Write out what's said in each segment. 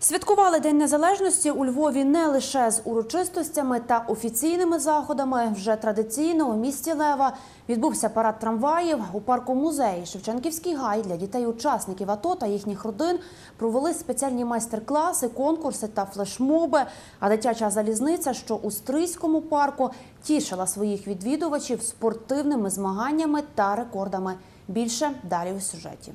Святкували День Незалежності у Львові не лише з урочистостями та офіційними заходами. Вже традиційно у місті Лева відбувся парад трамваїв. У парку музеї Шевченківський гай для дітей-учасників АТО та їхніх родин провели спеціальні майстер-класи, конкурси та флешмоби. А дитяча залізниця, що у Стрийському парку, тішила своїх відвідувачів спортивними змаганнями та рекордами. Більше далі у сюжеті.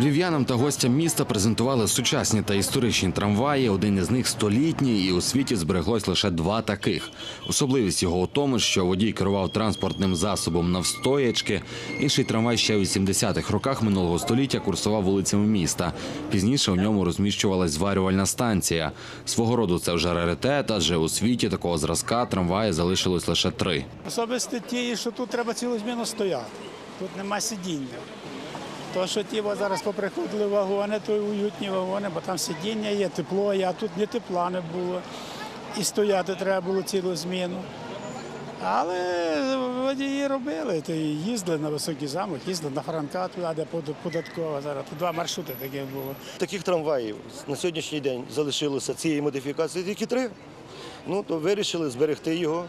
Львів'янам та гостям міста презентували сучасні та історичні трамваї. Один із них столітній, і у світі збереглось лише два таких. Особливість його у тому, що водій керував транспортним засобом навстоячки. Інший трамвай ще у 80-х роках минулого століття курсував вулицями міста. Пізніше у ньому розміщувалась зварювальна станція. Свого роду це вже раритет, адже у світі такого зразка трамваї залишилось лише три. Особисто ті, що тут треба цілу зміну стояти. Тут нема сидіння. То, що ті зараз поприходили вагони, то уютні вагони, бо там сидіння є, тепло є, а тут ні тепла не було. І стояти треба було цілу зміну. Але водії робили, то їздили на високий замок, їздили на Франка туди, де податкова. Зараз тут два маршрути такі було. Таких трамваїв на сьогоднішній день залишилося цієї модифікації тільки три. Ну то вирішили зберегти його.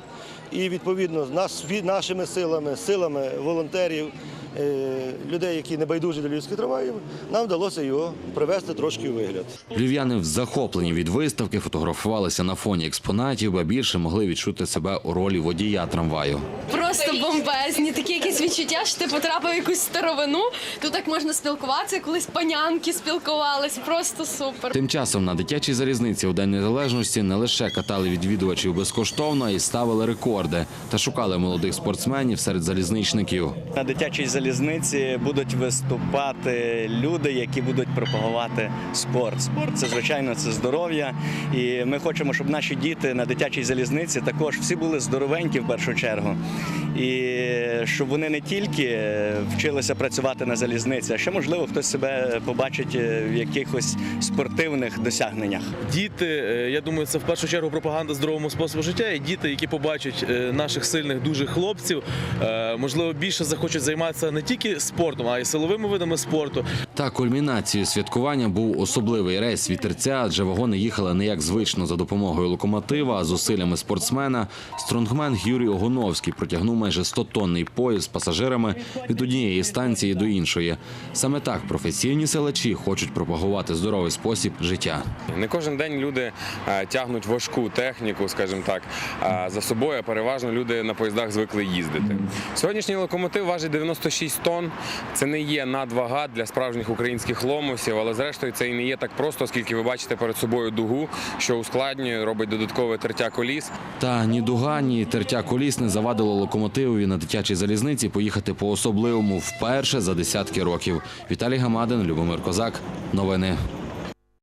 І відповідно нас, нашими силами, силами волонтерів, людей, які не байдужі до людських трамваїв, нам вдалося його привести трошки у вигляд. Львів'яни захоплені від виставки, фотографувалися на фоні експонатів, ба більше могли відчути себе у ролі водія трамваю. Просто бомбезні, такі якісь відчуття, що ти потрапив в якусь старовину. Тут так можна спілкуватися, колись панянки спілкувались. Просто супер. Тим часом на дитячій залізниці у День Незалежності не лише катали відвідувачів безкоштовно, а й ставили рекорди та шукали молодих спортсменів серед залізничників. На дитячій залізниці будуть виступати люди, які будуть пропагувати спорт. Спорт це звичайно це здоров'я. І ми хочемо, щоб наші діти на дитячій залізниці також всі були здоровенькі в першу чергу. І щоб вони не тільки вчилися працювати на залізниці, а ще можливо хтось себе побачить в якихось спортивних досягненнях. Діти, е, я думаю, це в першу чергу пропаганда здоровому способу життя. І діти, які побачать е, наших сильних дуже хлопців, е, можливо, більше захочуть займатися не тільки спортом, а й силовими видами спорту. Та кульмінацією святкування був особливий рейс вітерця, адже вагони їхали не як звично за допомогою локомотива, а зусиллями спортсмена. Стронгмен Юрій Огоновський протягнув майже 100-тонний поїзд з пасажирами від однієї станції до іншої. Саме так професійні селачі хочуть пропагувати здоровий спосіб життя. Не кожен день люди е, тягнуть важку техніку, скажімо так, за собою. а Переважно люди на поїздах звикли їздити. Сьогоднішній локомотив важить 96 тонн. Це не є надвага для справжніх українських ломусів, але зрештою це і не є так просто, оскільки ви бачите перед собою дугу, що ускладнює, робить додаткове тертя коліс. Та ні дуга, ні тертя коліс не завадило локомотивові на дитячій залізниці поїхати по особливому вперше за десятки років. Віталій Гамадин, Любомир Козак. Новини.